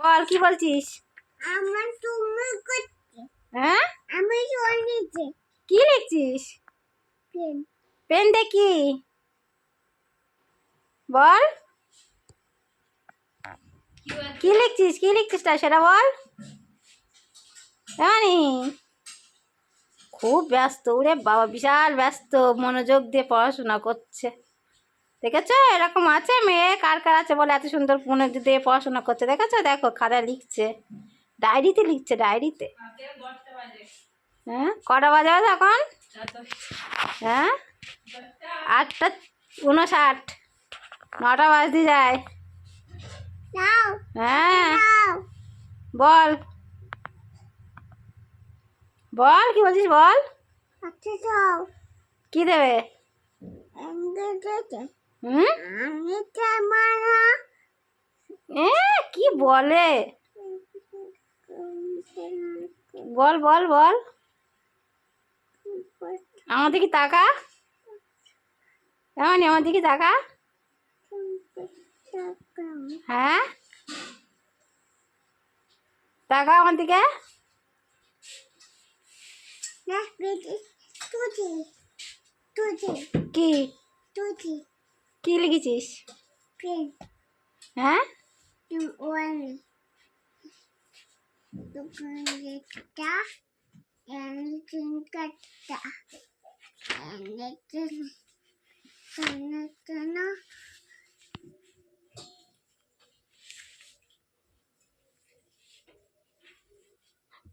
বল কি বলছিস? আমার তুমি হ্যাঁ? আমি শুনেছি কি লিখছিস? পেন। পেন দেখি। বল। কি লিখছিস? কি লিখছিস তা সেটা বল। জানি। খুব ব্যস্ত ওরে বাবা বিশাল ব্যস্ত। মনোযোগ দিয়ে পড়াশোনা করছে। দেখেছ? এরকম আছে মেয়ে? কার কার আছে বলে এত সুন্দর মনোযোগ দিয়ে পড়াশোনা করছে? দেখেছ? দেখো খারা লিখছে। ডায়েরিতে লিখছে ডায়েরিতে। হ্যাঁ? কটা বাজে বাজে এখন? হ্যাঁ? আটটা উনষাট নটা বাজতে যায়। হ্যাঁ। বল। বল কি বলছিস বল? আচ্ছা কি দেবে? কি বলে? বল বল বল। আমার দিকে তাকা। এমন আমার দিকে তাকা। হ্যাঁ? তাকা আমার দিকে। কি? কি লিখেছিস? হ্যাঁ?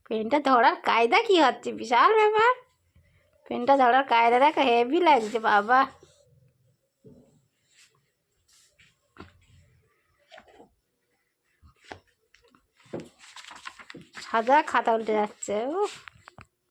পেনটা ধরার কায়দা কি হচ্ছে? বিশাল ব্যাপার। পেনটা ধরার কায়দা দেখা হেভি লাগছে বাবা। সাদা খাতা উল্টে যাচ্ছে উফ।